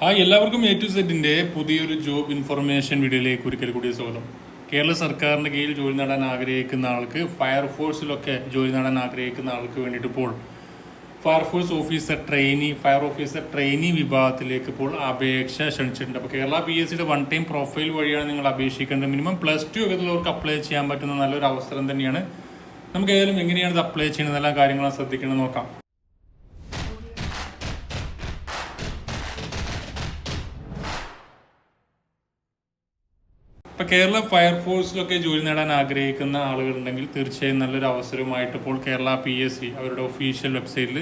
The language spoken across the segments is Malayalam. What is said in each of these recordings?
ഹായ് എല്ലാവർക്കും എ ടു സെറ്റിന്റെ പുതിയൊരു ജോബ് ഇൻഫർമേഷൻ വീഡിയോയിലേക്ക് ഒരിക്കൽ കൂടി സ്വാഗതം. കേരള സർക്കാരിന്റെ കീഴിൽ ജോലി നേടാൻ ആഗ്രഹിക്കുന്ന ആൾക്ക് ഫയർഫോഴ്സിലൊക്കെ ജോലി നേടാൻ ആഗ്രഹിക്കുന്ന ആൾക്ക് വേണ്ടിയിട്ട് ഇപ്പോൾ fireforce officer trainee fire officer trainee വിഭാഗത്തിലേക്ക് ഇപ്പോൾ അപേക്ഷ ക്ഷണിച്ചിട്ടുണ്ട്. അപ്പോൾ കേരള പി എസ് സിയുടെ വൺ ടൈം പ്രൊഫൈൽ വഴിയാണ് നിങ്ങൾ അപേക്ഷിക്കേണ്ടത്. മിനിമം പ്ലസ് ടു ഒക്കെ ഉള്ളവർക്ക് അപ്ലൈ ചെയ്യാൻ പറ്റുന്ന നല്ലൊരു അവസരം തന്നെയാണ്. നമുക്ക് ഏതായാലും എങ്ങനെയാണ് ഇത് അപ്ലൈ ചെയ്യുന്നത്? എല്ലാ കാര്യങ്ങളും ശ്രദ്ധിക്കണം. നോക്കാം. ഇപ്പൊ കേരള ഫയർഫോഴ്സിലൊക്കെ ജോലി നേടാൻ ആഗ്രഹിക്കുന്ന ആളുകളുണ്ടെങ്കിൽ തീർച്ചയായും നല്ലൊരു അവസരമായിട്ട് ഇപ്പോൾ കേരള പി എസ് സി അവരുടെ ഒഫീഷ്യൽ വെബ്സൈറ്റിൽ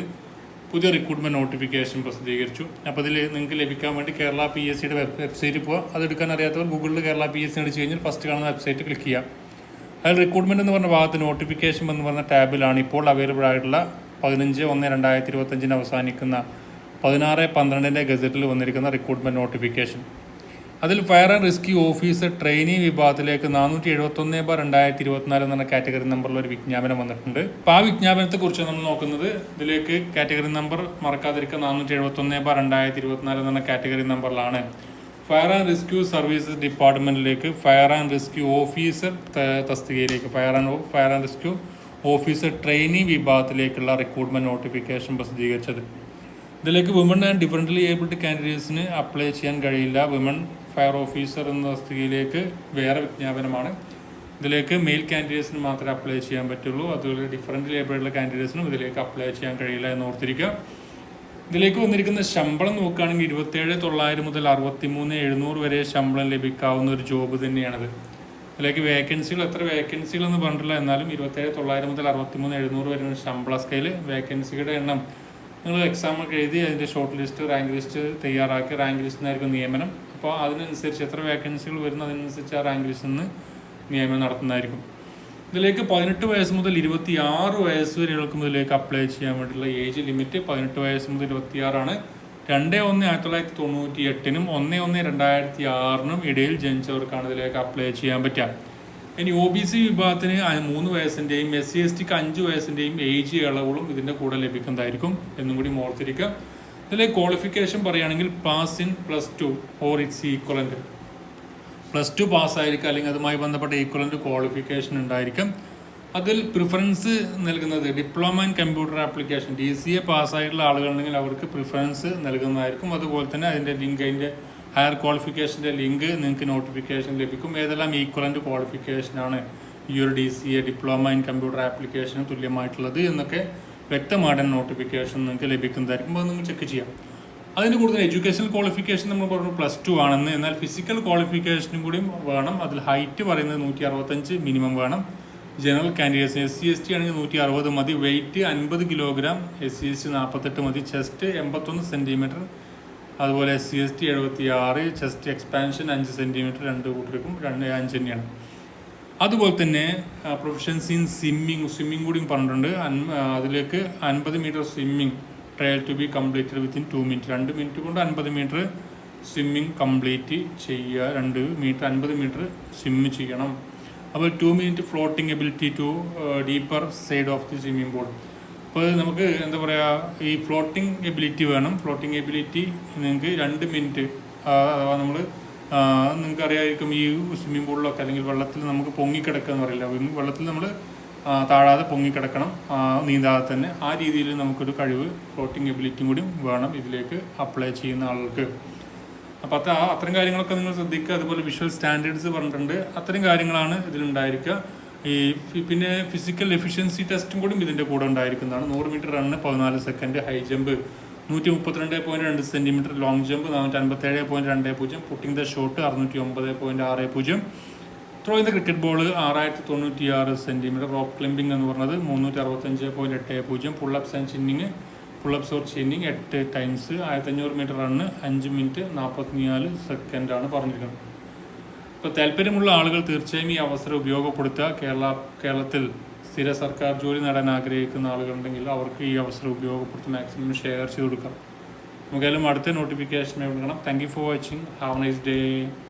പുതിയ റിക്രൂട്ട്മെന്റ് നോട്ടിഫിക്കേഷൻ പ്രസിദ്ധീകരിച്ചു. അപ്പോൾ ഇതിൽ നിങ്ങൾക്ക് ലഭിക്കാൻ വേണ്ടി കേരള പി എസ് സിയുടെ വെബ്സൈറ്റിൽ പോവുക അതെടുക്കാൻ അറിയാത്തവർ ഗൂഗിളിൽ കേരള പി എസ് സി അടിച്ചു കഴിഞ്ഞാൽ ഫസ്റ്റ് കാണുന്ന വെബ്സൈറ്റ് ക്ലിക്ക് ചെയ്യാം. അതിൽ റിക്രൂട്ട്മെന്റ് എന്ന് പറഞ്ഞ ഭാഗത്ത് നോട്ടിഫിക്കേഷൻ എന്ന് പറഞ്ഞ ടാബിലാണ് ഇപ്പോൾ അവൈലബിൾ ആയിട്ടുള്ള പതിനഞ്ച് ഒന്ന് രണ്ടായിരത്തി ഇരുപത്തഞ്ചിന് അവസാനിക്കുന്ന പതിനാറ് പന്ത്രണ്ടിന്റെ ഗസറ്റിൽ വന്നിരിക്കുന്ന റിക്രൂട്ട്മെന്റ് നോട്ടിഫിക്കേഷൻ അതിൽ fire and rescue officer trainee വിഭാഗത്തിലേക്ക് നാനൂറ്റി എഴുപത്തൊന്ന് ബാർ രണ്ടായിരത്തി ഇരുപത്തിനാല് എന്ന കാറ്റഗറി നമ്പറിൽ ഒരു വിജ്ഞാപനം വന്നിട്ടുണ്ട്. അപ്പോൾ ആ വിജ്ഞാപനത്തെ കുറിച്ച് നമ്മൾ നോക്കുന്നത് ഇതിലേക്ക് കാറ്റഗറി നമ്പർ മറക്കാതിരിക്കുക നാനൂറ്റി എഴുപത്തൊന്ന് ബാർ രണ്ടായിരത്തി ഇരുപത്തിനാല് എന്ന കാറ്റഗറി നമ്പറിലാണ്. ഫയർ ആൻഡ് റെസ്ക്യൂ സർവീസസ് ഡിപ്പാർട്ട്മെന്റിലേക്ക് ഫയർ ആൻഡ് റെസ്ക്യൂ ഓഫീസർ തസ്തികയിലേക്ക് fire and fire and rescue officer trainee വിഭാഗത്തിലേക്കുള്ള recruitment notification പ്രസിദ്ധീകരിച്ചത്. ഇതിലേക്ക് വിമൺ ആൻഡ് ഡിഫറന്റ്ലി ഏബിൾഡ് കാൻഡിഡേറ്റ്സിന് അപ്ലൈ ചെയ്യാൻ കഴിയില്ല. വിമൺ ഫയർ ഓഫീസർ എന്ന തസ്തികയിലേക്ക് വേറെ വിജ്ഞാപനമാണ്. ഇതിലേക്ക് മെയിൽ കാൻഡിഡേറ്റ്സിന് മാത്രമേ അപ്ലൈ ചെയ്യാൻ പറ്റുള്ളൂ. അതുപോലെ ഡിഫറന്റ്ലി ലേബറുള്ള കാൻഡിഡേറ്റ്സിനും ഇതിലേക്ക് അപ്ലൈ ചെയ്യാൻ കഴിയില്ല എന്ന് ഓർത്തിരിക്കുക. ഇതിലേക്ക് വന്നിരിക്കുന്ന ശമ്പളം നോക്കുകയാണെങ്കിൽ ഇരുപത്തേഴ് തൊള്ളായിരം മുതൽ അറുപത്തി മൂന്ന് എഴുന്നൂറ് വരെ ശമ്പളം ലഭിക്കാവുന്ന ഒരു ജോബ് തന്നെയാണത്. ഇതിലേക്ക് വേക്കൻസികൾ എത്ര വേക്കൻസികൾ എന്ന് പറഞ്ഞിട്ടില്ല. എന്നാലും ഇരുപത്തേഴ് തൊള്ളായിരം മുതൽ അറുപത്തി മൂന്ന് എഴുന്നൂറ് വരെ ശമ്പള സ്കെയിൽ വേക്കൻസിയുടെ എണ്ണം നിങ്ങൾ എക്സാമൊക്കെ എഴുതി അതിന്റെ ഷോർട്ട് ലിസ്റ്റ് റാങ്ക് ലിസ്റ്റ് തയ്യാറാക്കി റാങ്ക് ലിസ്റ്റിനായിരിക്കും നിയമനം. അപ്പോൾ അതിനനുസരിച്ച് എത്ര വേക്കൻസികൾ വരുന്നു അതിനനുസരിച്ച് ആ റാങ്ക് ലിസ്റ്റിൽ നിന്ന് നിയമനം നടത്തുന്നതായിരിക്കും. ഇതിലേക്ക് പതിനെട്ട് വയസ്സ് മുതൽ ഇരുപത്തി ആറ് വയസ്സ് വരെകൾക്കും ഇതിലേക്ക് അപ്ലൈ ചെയ്യാൻ വേണ്ടിയിട്ടുള്ള ഏജ് ലിമിറ്റ് പതിനെട്ട് വയസ്സ് മുതൽ ഇരുപത്തി ആറാണ് രണ്ട് ഒന്ന് ആയിരത്തി തൊള്ളായിരത്തി തൊണ്ണൂറ്റി എട്ടിനും ഒന്ന് ഒന്ന് രണ്ടായിരത്തി ആറിനും ഇടയിൽ ജനിച്ചവർക്കാണ് ഇതിലേക്ക് അപ്ലൈ ചെയ്യാൻ പറ്റുക. ഇനി ഒ ബി സി വിഭാഗത്തിന് മൂന്ന് വയസ്സിന്റെയും എസ് സി എസ് ടിക്ക് അഞ്ച് വയസ്സിന്റെയും ഏജ് ഇളവുകളും ഇതിന്റെ കൂടെ ലഭിക്കുന്നതായിരിക്കും. എന്നും കൂടി ഓർത്തിരിക്കുക. ഇതിലെ ക്വാളിഫിക്കേഷൻ പറയുകയാണെങ്കിൽ pass in plus two or its equivalent plus two പാസ്സായിരിക്കും അല്ലെങ്കിൽ അതുമായി ബന്ധപ്പെട്ട ഈക്വലന്റ് ക്വാളിഫിക്കേഷൻ ഉണ്ടായിരിക്കും. അതിൽ പ്രിഫറൻസ് നൽകുന്നത് diploma in computer application D C A പാസ്സായിട്ടുള്ള ആളുകളുണ്ടെങ്കിൽ അവർക്ക് പ്രിഫറൻസ് നൽകുന്നതായിരിക്കും. അതുപോലെ തന്നെ അതിന്റെ ലിങ്ക് അതിന്റെ ഹയർ ക്വാളിഫിക്കേഷന്റെ ലിങ്ക് നിങ്ങൾക്ക് നോട്ടിഫിക്കേഷൻ ലഭിക്കും. ഏതെല്ലാം ഈക്വലന്റ് ക്വാളിഫിക്കേഷനാണ് ഈ ഒരു D C A diploma in computer ആപ്ലിക്കേഷന് തുല്യമായിട്ടുള്ളത് എന്നൊക്കെ വ്യക്തമായിട്ട് നോട്ടിഫിക്കേഷൻ നിങ്ങൾക്ക് ലഭിക്കുന്നതായിരിക്കും. അത് നിങ്ങൾ ചെക്ക് ചെയ്യാം. അതിന് കൂടുതൽ എഡ്യൂക്കേഷണൽ ക്വാളിഫിക്കേഷൻ നമ്മൾ പറഞ്ഞു പ്ലസ് ടു ആണെന്ന്. എന്നാൽ ഫിസിക്കൽ ക്വാളിഫിക്കേഷനും കൂടി വേണം. അതിൽ ഹൈറ്റ് പറയുന്നത് നൂറ്റി അറുപത്തഞ്ച് മിനിമം വേണം. General candidates S C S T ആണെങ്കിൽ നൂറ്റി അറുപത് മതി. വെയിറ്റ് അൻപത് kilogram S C S T നാൽപ്പത്തെട്ട് മതി. ചെസ്റ്റ് എൺപത്തൊന്ന് സെന്റിമീറ്റർ അതുപോലെ എസ് സി എസ് ടി എഴുപത്തി ആറ് ചെസ്റ്റ് എക്സ്പാൻഷൻ അഞ്ച് സെന്റിമീറ്റർ രണ്ട് കൂട്ടർക്കും. രണ്ട് അഞ്ച് തന്നെയാണ്. അതുപോലെ തന്നെ പ്രൊഫഷൻസി ഇൻ സ്വിമ്മിങ് സ്വിമ്മിംഗ് കൂടി പറഞ്ഞിട്ടുണ്ട്. അതിലേക്ക് അൻപത് metre swimming trial to be completed within two minute രണ്ട് മിനിറ്റ് കൊണ്ട് അൻപത് മീറ്റർ സ്വിമ്മിങ് കംപ്ലീറ്റ് ചെയ്യുക. രണ്ട് മീറ്റർ അൻപത് മീറ്റർ സ്വിമ്മ് ചെയ്യണം. അപ്പോൾ two minute floating ability to deeper side of the swimming pool അപ്പോൾ നമുക്ക് എന്താ പറയുക ഈ ഫ്ലോട്ടിംഗ് എബിലിറ്റി വേണം. ഫ്ലോട്ടിംഗ് എബിലിറ്റി നിങ്ങൾക്ക് രണ്ട് മിനിറ്റ് അഥവാ നമ്മൾ നിങ്ങൾക്ക് അറിയാമായിരിക്കും ഈ സ്വിമ്മിംഗ് പൂളിലൊക്കെ അല്ലെങ്കിൽ വെള്ളത്തിൽ നമുക്ക് പൊങ്ങിക്കിടക്കുക എന്ന് പറയില്ല. വെള്ളത്തിൽ നമ്മൾ താഴാതെ പൊങ്ങിക്കിടക്കണം നീന്താതെ തന്നെ. ആ രീതിയിൽ നമുക്കൊരു കഴിവ് ഫ്ലോട്ടിംഗ് എബിലിറ്റിയും കൂടി വേണം ഇതിലേക്ക് അപ്ലൈ ചെയ്യുന്ന ആൾക്ക്. അപ്പോൾ അത് അത്തരം കാര്യങ്ങളൊക്കെ നിങ്ങൾ ശ്രദ്ധിക്കുക. അതുപോലെ വിഷ്വൽ സ്റ്റാൻഡേർഡ്സ് പറഞ്ഞിട്ടുണ്ട്. അത്തരം കാര്യങ്ങളാണ് ഇതിലുണ്ടായിരിക്കുക. ഈ പിന്നെ ഫിസിക്കൽ എഫിഷ്യൻസി ടെസ്റ്റും കൂടി ഇതിന്റെ കൂടെ ഉണ്ടായിരിക്കുന്നതാണ്. നൂറ് മീറ്റർ റണ്ണ് പതിനാല് സെക്കൻഡ് ഹൈ ജമ്പ് നൂറ്റി മുപ്പത്തിരണ്ട് പോയിന്റ് രണ്ട് സെന്റിമീറ്റർ ലോങ് ജമ്പ് നാനൂറ്റി അൻപത്തേഴ് പോയിന്റ് രണ്ട് പൂജ്യം പുട്ടിംഗ് ദ ഷോട്ട് അറുന്നൂറ്റി ഒമ്പത് പോയിന്റ് ആറ് പൂജ്യം. ത്രോ ദ ക്രിക്കറ്റ് ബോൾ ആറായിരത്തി തൊണ്ണൂറ്റി ആറ് സെന്റിമീറ്റർ റോപ്പ് ക്ലിമ്പിംഗ് എന്ന് പറഞ്ഞത് മുന്നൂറ്റി അറുപത്തഞ്ച് പോയിന്റ് എട്ട് പൂജ്യം. Pullups and chinning pullups or chinning എട്ട് ടൈംസ് ആയിരത്തി അഞ്ഞൂറ് മീറ്റർ റണ്ണ് അഞ്ച് മിനിറ്റ് നാൽപ്പത്തിനാല് സെക്കൻഡാണ് പറഞ്ഞിരിക്കുന്നത്. ഇപ്പോൾ താല്പര്യമുള്ള ആളുകൾ തീർച്ചയായും ഈ അവസരം ഉപയോഗപ്പെടുത്തുക. കേരള കേരളത്തിൽ സ്ഥിര സർക്കാർ ജോലി നേടാൻ ആഗ്രഹിക്കുന്ന ആളുകളുണ്ടെങ്കിൽ അവർക്ക് ഈ അവസരം ഉപയോഗപ്പെടുത്തി മാക്സിമം ഷെയർ ചെയ്ത് കൊടുക്കാം. നമുക്കായാലും അടുത്ത നോട്ടിഫിക്കേഷൻ കൊടുക്കണം thank you for watching have nice day